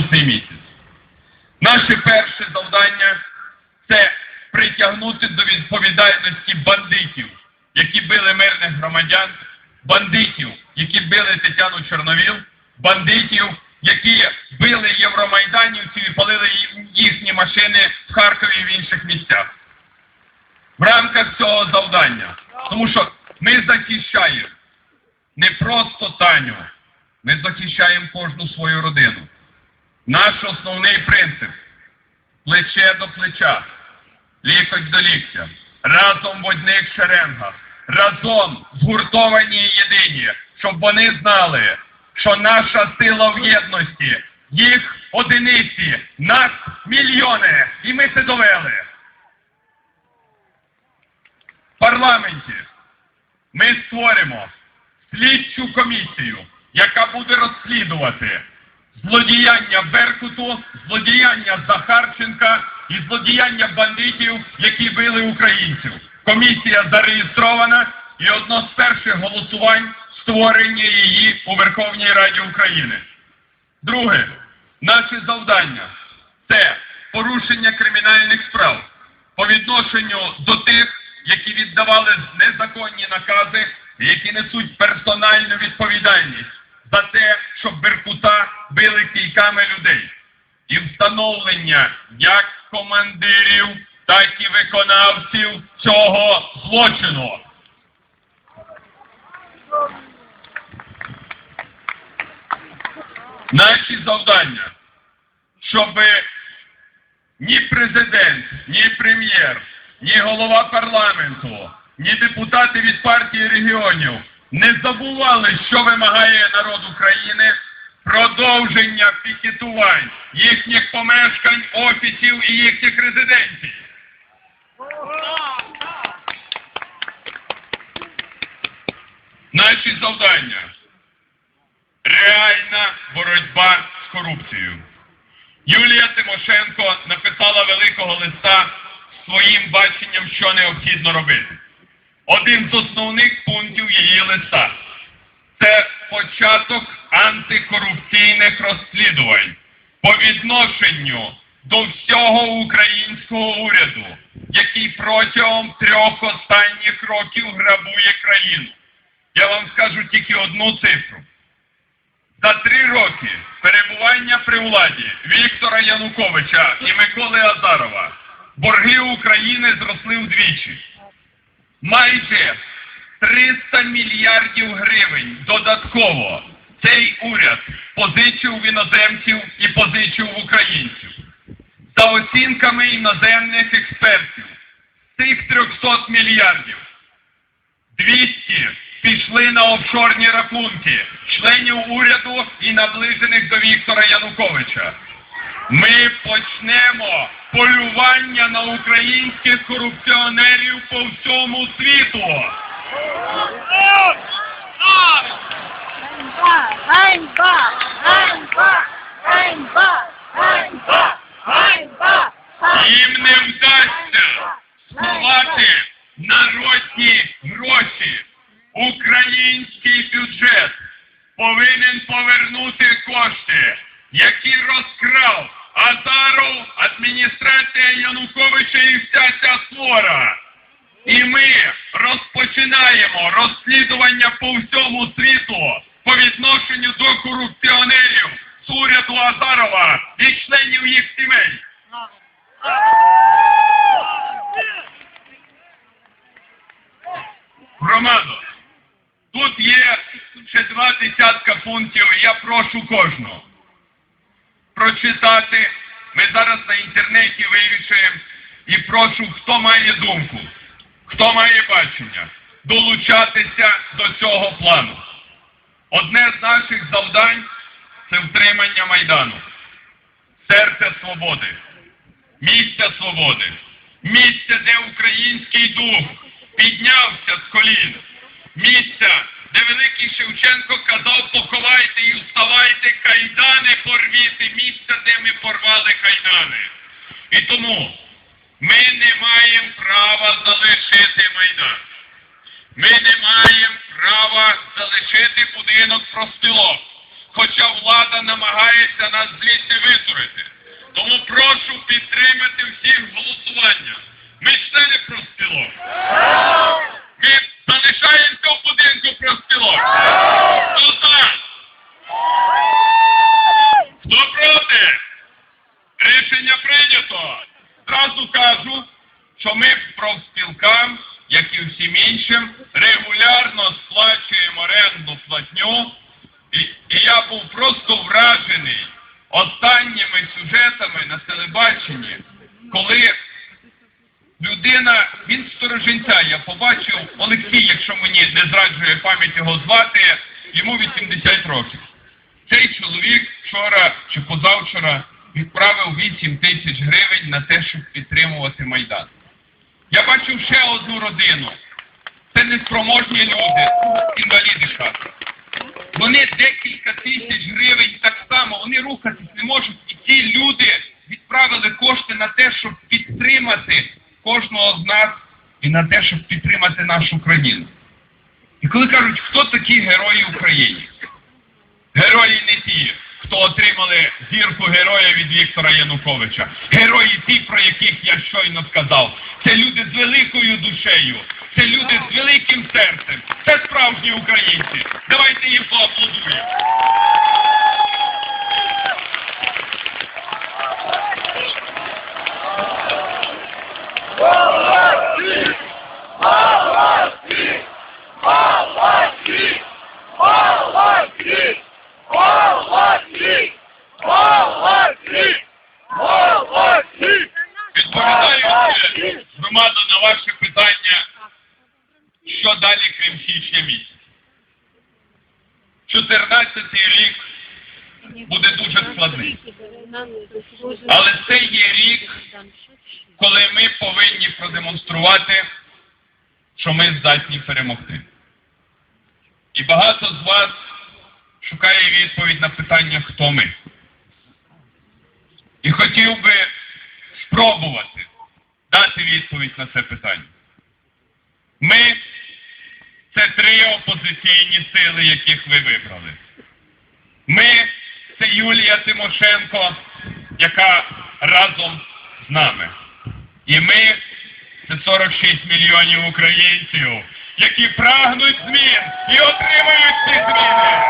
наступний місяць. Наше перше завдання це притягнути до відповідальності бандитів, які били мирних громадян, бандитів, які били Тетяну Чорновіл, бандитів, які били євромайданівців і палили їхні машини в Харкові і в інших місцях. В рамках цього завдання. Тому що ми захищаємо не просто Таню, ми захищаємо кожну свою родину. Наш основний принцип плече до плеча, лікоть до ліктя, разом в одних шеренгах, разом згуртовані і єдині, щоб вони знали, що наша сила в єдності, їх одиниці, нас мільйони, і ми це довели. В парламенті ми створимо слідчу комісію, яка буде розслідувати злодіяння Беркуту, злодіяння Захарченка і злодіяння бандитів, які били українців. Комісія зареєстрована і одно з перших голосувань створення її у Верховній Раді України. Друге, наші завдання це порушення кримінальних справ по відношенню до тих, які віддавали незаконні накази, які несуть персональну відповідальність за те, щоб Беркута били кійками людей. І встановлення як командирів, так і виконавців цього злочину. Наші завдання, щоб ні президент, ні прем'єр, ні голова парламенту, ні депутати від партії регіонів не забували, що вимагає народ України продовження пікетувань їхніх помешкань, офісів і їхніх резиденцій. Наші завдання реальна боротьба з корупцією. Юлія Тимошенко написала великого листа своїм баченням, що необхідно робити. Один з основних пунктів її листа це початок антикорупційних розслідувань по відношенню до всього українського уряду, який протягом трьох останніх років грабує країну. Я вам скажу тільки одну цифру. За три роки перебування при владі Віктора Януковича і Миколи Азарова борги України зросли вдвічі. Майже 300 мільярдів гривень додатково цей уряд позичив в іноземців і позичив в українців. За оцінками іноземних експертів, цих 300 мільярдів 200 пішли на офшорні рахунки членів уряду і наближених до Віктора Януковича. Ми почнемо полювання на українських корупціонерів по всьому світу. Їм не вдасться сховати народні гроші. Український бюджет повинен повернути кошти, які розкрав Азаров, адміністрація Януковича і вся ця свора. І ми розпочинаємо розслідування по всьому світу по відношенню до корупціонерів з уряду Азарова і членів їх сімей. Громадо, тут є ще два десятка пунктів, я прошу кожного прочитати. Ми зараз на інтернеті вивішуємо. І прошу, хто має думку, хто має бачення, долучатися до цього плану. Одне з наших завдань це втримання Майдану, серце свободи, місця свободи, місця, де український дух піднявся з колін, місця, де великий Шевченко казав, поховайте і вставайте, кайдани порвіти, місця, де ми порвали кайдани. І тому ми не маємо права залишити Майдан. Ми не маємо права залишити будинок профспілок. хоча влада намагається нас звідти витурити. Тому прошу підтримати всіх голосування. Ми члени профспілок. Платню. І, і я був просто вражений останніми сюжетами на телебаченні, коли людина, він з Сторожинця, я побачив, Олексій, якщо мені не зраджує пам'ять його звати, йому 80 років. Цей чоловік вчора чи позавчора відправив 8 тисяч гривень на те, щоб підтримувати Майдан. Я бачив ще одну родину. Це неспроможні люди, інваліди хати. Вони декілька тисяч гривень так само, вони рухатись не можуть. І ці люди відправили кошти на те, щоб підтримати кожного з нас і на те, щоб підтримати нашу країну. І коли кажуть, хто такі герої України? Герої не ті, хто отримали зірку героя від Віктора Януковича. Герої ті, про яких я щойно сказав. Це люди з великою душею, це люди з великим серцем. Це справжні українці. Давайте їм поаплодуємо. Молодці! Молодці! Молодці! Молодці! Відповідаючи громаду на ваше питання, січня 14-й рік буде дуже складний. Але це є рік, коли ми повинні продемонструвати, що ми здатні перемогти. І багато з вас шукає відповідь на питання, хто ми. І хотів би спробувати дати відповідь на це питання. Ми це три опозиційні сили, яких ви вибрали. Ми це Юлія Тимошенко, яка разом з нами. І ми це 46 мільйонів українців, які прагнуть змін і отримають ці зміни.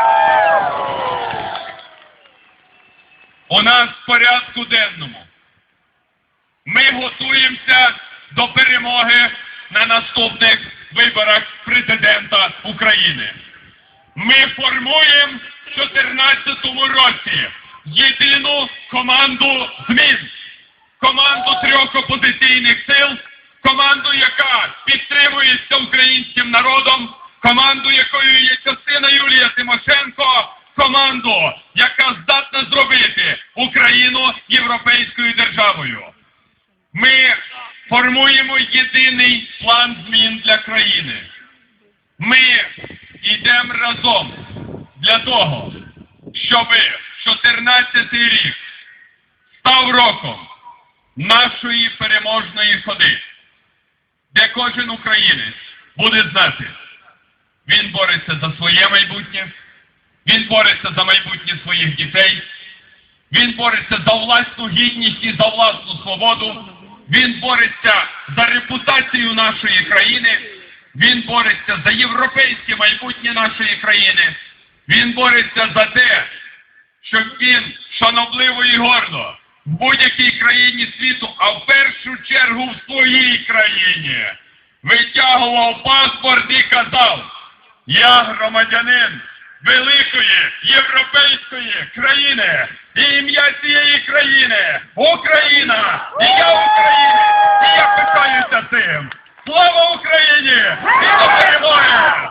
У нас в порядку денному. Ми готуємося до перемоги на наступних виборах президента України. Ми формуємо в 2014 році єдину команду змін, команду трьох опозиційних сил, команду, яка підтримується українським народом, команду, якою є частина Юлія Тимошенко, команду, яка здатна зробити Україну європейською державою. Ми формуємо єдиний план змін для країни. Ми йдемо разом для того, щоб 14 рік став роком нашої переможної ходи, де кожен українець буде знати, він бореться за своє майбутнє, він бореться за майбутнє своїх дітей, він бореться за власну гідність і за власну свободу. Він бореться за репутацію нашої країни. Він бореться за європейське майбутнє нашої країни. Він бореться за те, щоб він шанобливо і гордо в будь-якій країні світу, а в першу чергу в своїй країні, витягував паспорт і казав, я громадянин великої європейської країни. І ім'я цієї країни Україна! І я Україна! І я питаюся цим! Слава Україні! І до перемоги!